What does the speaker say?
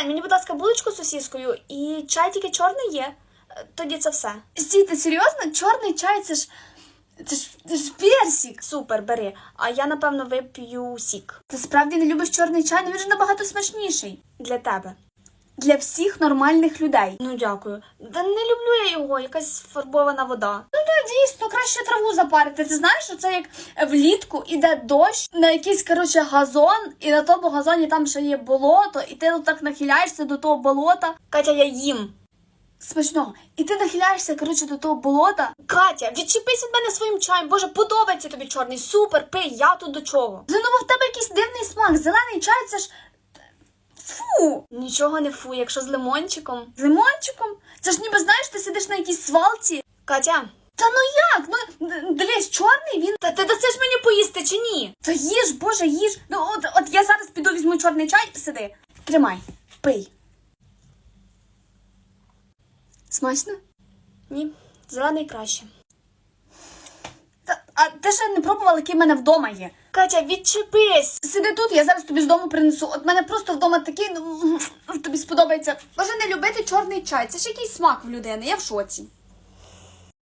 Глянь, мені, будь ласка, булочку з сосіскою і чай тільки чорний є. Е, Тоді це все. Стій, ти серйозно? Чорний чай це ж. Це ж, це ж персик. Супер, бери. А я, напевно, вип'ю сік. Ти справді не любиш чорний чай, ну він ж набагато смачніший. Для тебе. Для всіх нормальних людей. Ну дякую. Та не люблю я його, якась фарбована вода. Ну дійсно краще траву запарити. Ти знаєш, що це як влітку іде дощ на якийсь коротше газон, і на тому газоні там ще є болото, і ти так нахиляєшся до того болота. Катя, я їм. Смачно. І ти нахиляєшся, коротше, до того болота. Катя, відчепись від мене своїм чаєм. Боже, подобається тобі чорний. Супер, пий, я тут до чого. Бо в тебе якийсь дивний смак. Зелений чай це ж. Фу! Нічого не фу, якщо з лимончиком. З лимончиком? Це ж ніби знаєш, ти сидиш на якійсь свалці. Катя. Та ну як? Ну дивись, чорний він. Та ти дасиш мені поїсти чи ні? Та їж, боже, їж. Ну от, от я зараз піду візьму чорний чай, сиди. Тримай, пий. Смачно? Ні, зелений краще. Та, а ти ще не пробувала, який в мене вдома є. Катя, відчепись! Сиди тут, я зараз тобі з дому принесу. От мене просто вдома такий, ну тобі сподобається. Боже, не любити чорний чай. Це ж якийсь смак в людини, я в шоці.